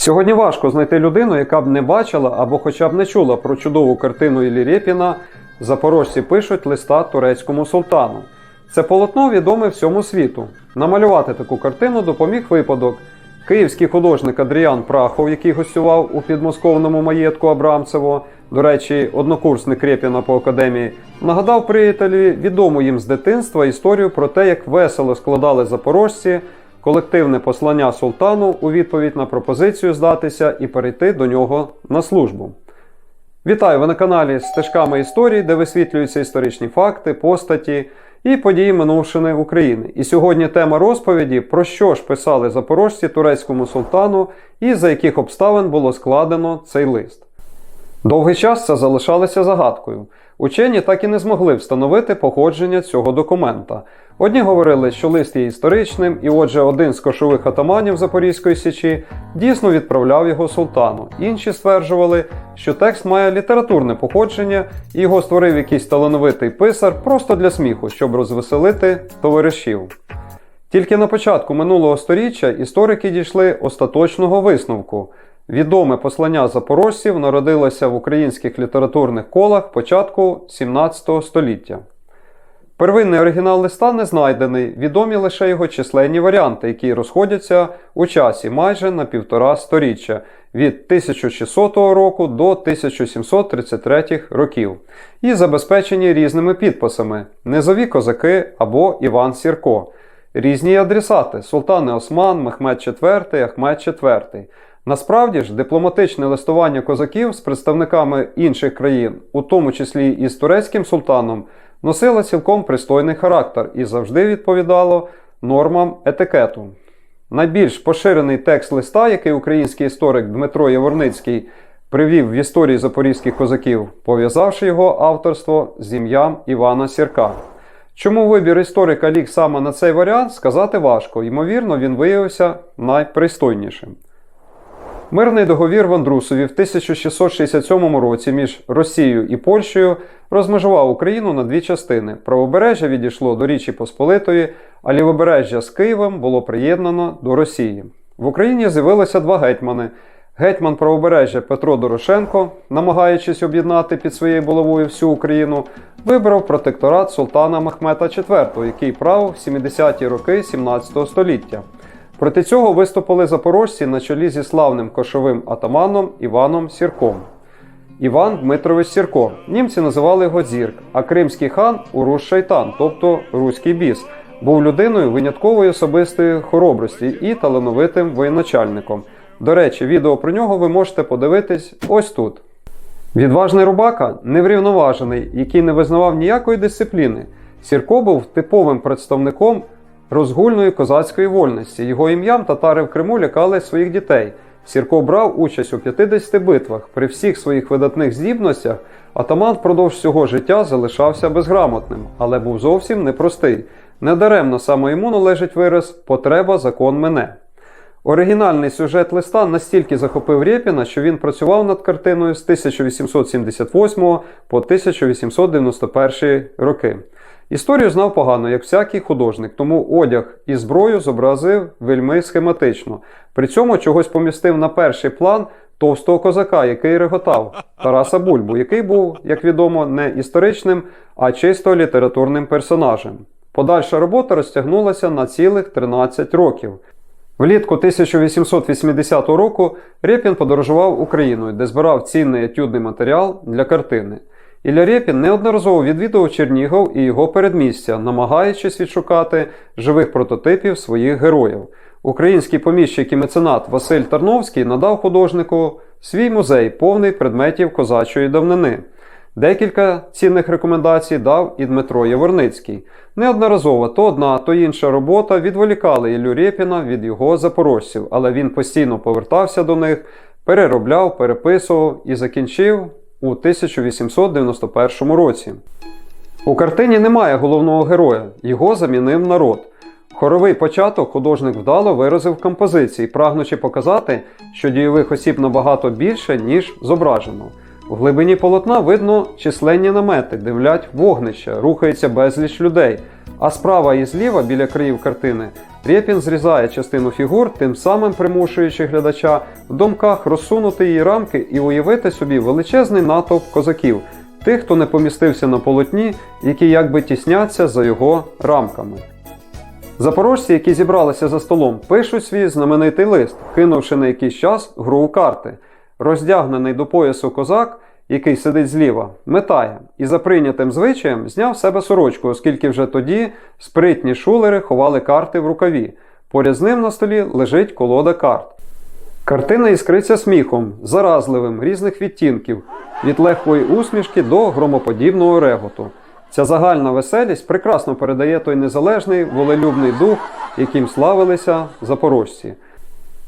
Сьогодні важко знайти людину, яка б не бачила або хоча б не чула про чудову картину Іллі Рєпіна Запорожці пишуть листа турецькому султану. Це полотно відоме всьому світу. Намалювати таку картину допоміг випадок. Київський художник Адріан Прахов, який гостював у підмосковному маєтку Абрамцево, до речі, однокурсник Рєпіна по академії, нагадав приятелі відому їм з дитинства історію про те, як весело складали запорожці колективне послання султану у відповідь на пропозицію здатися і перейти до нього на службу. Вітаю ви на каналі Стежками історії, де висвітлюються історичні факти, постаті і події минувшини України. І сьогодні тема розповіді, про що ж писали запорожці турецькому султану і за яких обставин було складено цей лист. Довгий час це залишалося загадкою. Учені так і не змогли встановити походження цього документа. Одні говорили, що лист є історичним, і отже, один з кошових атаманів Запорізької січі дійсно відправляв його султану. Інші стверджували, що текст має літературне походження і його створив якийсь талановитий писар просто для сміху, щоб розвеселити товаришів. Тільки на початку минулого століття історики дійшли остаточного висновку. Відоме послання запорожців народилося в українських літературних колах початку 17 століття. Первинний оригінал листа не знайдений, відомі лише його численні варіанти, які розходяться у часі майже на півтора сторіччя від 1600 року до 1733 років, і забезпечені різними підписами Низові козаки або Іван Сірко, різні адресати Султани Осман, Мехмед IV, Ахмед IV. Насправді ж, дипломатичне листування козаків з представниками інших країн, у тому числі і з турецьким султаном, носило цілком пристойний характер і завжди відповідало нормам етикету. Найбільш поширений текст листа, який український історик Дмитро Яворницький привів в історії запорізьких козаків, пов'язавши його авторство з ім'ям Івана Сірка. Чому вибір історика ліг саме на цей варіант, сказати важко, ймовірно, він виявився найпристойнішим. Мирний договір в Андрусові в 1667 році між Росією і Польщею розмежував Україну на дві частини. Правобережжя відійшло до Річі Посполитої, а лівобережжя з Києвом було приєднано до Росії. В Україні з'явилося два гетьмани. Гетьман правобережжя Петро Дорошенко, намагаючись об'єднати під своєю булавою всю Україну, вибрав протекторат султана Мехмета IV, який правив в 70-ті роки 17 століття. Проти цього виступили запорожці на чолі зі славним кошовим атаманом Іваном Сірком. Іван Дмитрович Сірко. Німці називали його Зірк, а кримський хан Урус Шайтан, тобто Руський біс, був людиною виняткової особистої хоробрості і талановитим воєначальником. До речі, відео про нього ви можете подивитись ось тут. Відважний рубака неврівноважений, який не визнавав ніякої дисципліни. Сірко був типовим представником розгульної козацької вольності. Його ім'ям татари в Криму лякали своїх дітей. Сірко брав участь у 50 битвах. При всіх своїх видатних здібностях атаман впродовж всього життя залишався безграмотним, але був зовсім непростий. Недаремно саме йому належить вираз Потреба закон мене. Оригінальний сюжет листа настільки захопив Рєпіна, що він працював над картиною з 1878 по 1891 роки. Історію знав погано, як всякий художник, тому одяг і зброю зобразив вельми схематично. При цьому чогось помістив на перший план товстого козака, який реготав Тараса Бульбу, який був, як відомо, не історичним, а чисто літературним персонажем. Подальша робота розтягнулася на цілих 13 років. Влітку 1880 року Рєпін подорожував Україною, де збирав цінний етюдний матеріал для картини. Ілля Рєпін неодноразово відвідував Чернігов і його передмістя, намагаючись відшукати живих прототипів своїх героїв. Український поміщик і меценат Василь Тарновський надав художнику свій музей, повний предметів козачої давнини. Декілька цінних рекомендацій дав і Дмитро Яворницький. Неодноразово то одна, то інша робота відволікали Іллю Рєпіна від його запорожців, але він постійно повертався до них, переробляв, переписував і закінчив у 1891 році. У картині немає головного героя, його замінив народ. Хоровий початок художник вдало виразив композиції, прагнучи показати, що дійових осіб набагато більше, ніж зображено. В глибині полотна видно численні намети, дивлять вогнища, рухається безліч людей. А справа і зліва, біля країв картини, Рєпін зрізає частину фігур, тим самим примушуючи глядача в думках розсунути її рамки і уявити собі величезний натовп козаків, тих, хто не помістився на полотні, які якби тісняться за його рамками. Запорожці, які зібралися за столом, пишуть свій знаменитий лист, кинувши на якийсь час гру у карти. Роздягнений до поясу козак, який сидить зліва, метає і за прийнятим звичаєм зняв себе сорочку, оскільки вже тоді спритні шулери ховали карти в рукаві. Поряд з ним на столі лежить колода карт. Картина іскриться сміхом, заразливим, різних відтінків, від легкої усмішки до громоподібного реготу. Ця загальна веселість прекрасно передає той незалежний, волелюбний дух, яким славилися запорожці.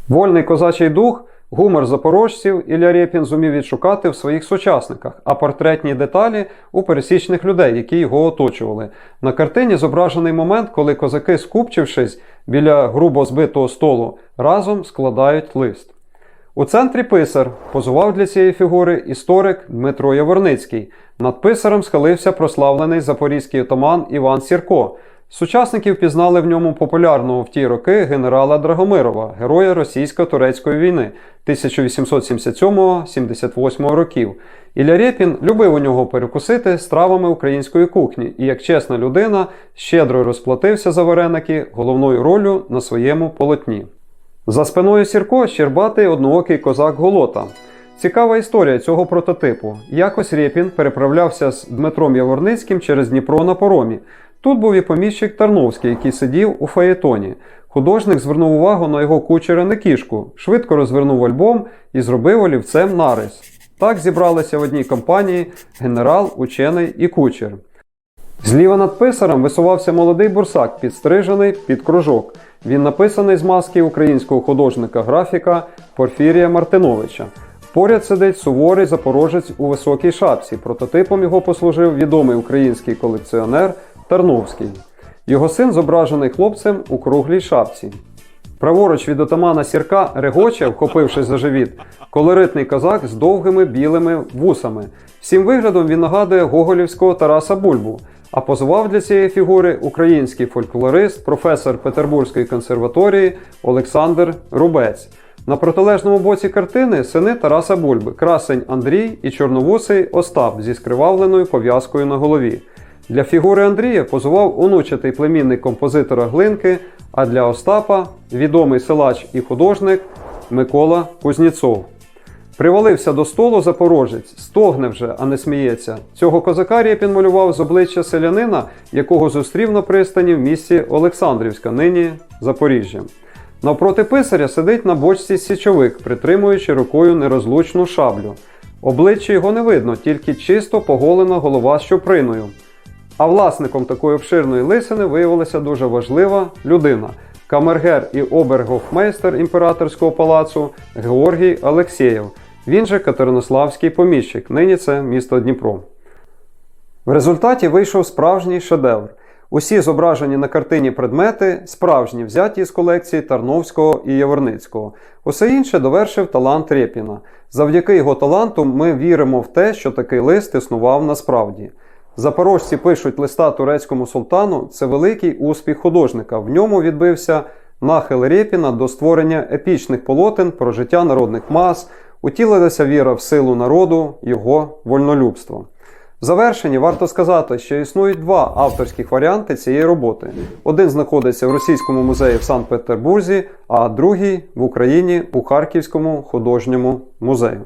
Вольний козачий дух, гумор запорожців Ілля Рєпін зумів відшукати в своїх сучасниках, а портретні деталі у пересічних людей, які його оточували. На картині зображений момент, коли козаки, скупчившись біля грубо збитого столу, разом складають лист. У центрі писар позував для цієї фігури історик Дмитро Яворницький. Над писарем схилився прославлений запорізький отаман Іван Сірко. Сучасників пізнали в ньому популярного в ті роки генерала Драгомирова, героя російсько-турецької війни 1877-78 років. Ілля Рєпін любив у нього перекусити стравами української кухні і, як чесна людина, щедро розплатився за вареники головною ролью на своєму полотні. За спиною Сірко щербатий одноокий козак Голота. Цікава історія цього прототипу. Якось Рєпін переправлявся з Дмитром Яворницьким через Дніпро на поромі. Тут був і поміщик Тарновський, який сидів у фаєтоні. Художник звернув увагу на його кучера Никішку, швидко розвернув альбом і зробив олівцем нарис. Так зібралися в одній компанії генерал, учений і кучер. Зліва над писарем висувався молодий бурсак, підстрижений під кружок. Він написаний з маски українського художника-графіка Порфірія Мартиновича. Поряд сидить суворий запорожець у високій шапці. Прототипом його послужив відомий український колекціонер Тарновський. Його син зображений хлопцем у круглій шапці. Праворуч від отамана Сірка регоче, вхопившись за живіт, колоритний козак з довгими білими вусами. Всім виглядом він нагадує гоголівського Тараса Бульбу, а позував для цієї фігури український фольклорист, професор Петербурзької консерваторії Олександр Рубець. На протилежному боці картини сини Тараса Бульби, красень Андрій і чорновусий Остап зі скривавленою пов'язкою на голові. Для фігури Андрія позував онучатий племінник композитора Глинки, а для Остапа відомий силач і художник Микола Кузніцов. Привалився до столу запорожець, стогне вже, а не сміється. Цього козака Рєпін малював з обличчя селянина, якого зустрів на пристані в місті Олександрівська, нині Запоріжжя. Навпроти писаря сидить на бочці січовик, притримуючи рукою нерозлучну шаблю. Обличчя його не видно, тільки чисто поголена голова з чуприною. А власником такої обширної лисини виявилася дуже важлива людина камергер і обергофмейстер імператорського палацу Георгій Алексєєв. Він же Катеринославський поміщик, нині це місто Дніпро. В результаті вийшов справжній шедевр. Усі зображені на картині предмети справжні, взяті з колекції Тарновського і Яворницького. Усе інше довершив талант Рєпіна. Завдяки його таланту ми віримо в те, що такий лист існував насправді. Запорожці пишуть листа турецькому султану це великий успіх художника. В ньому відбився нахил Рєпіна до створення епічних полотен про життя народних мас, утілилася віра в силу народу, його вольнолюбство. В завершенні варто сказати, що існують два авторських варіанти цієї роботи. Один знаходиться в Російському музеї в Санкт-Петербурзі, а другий в Україні у Харківському художньому музеї.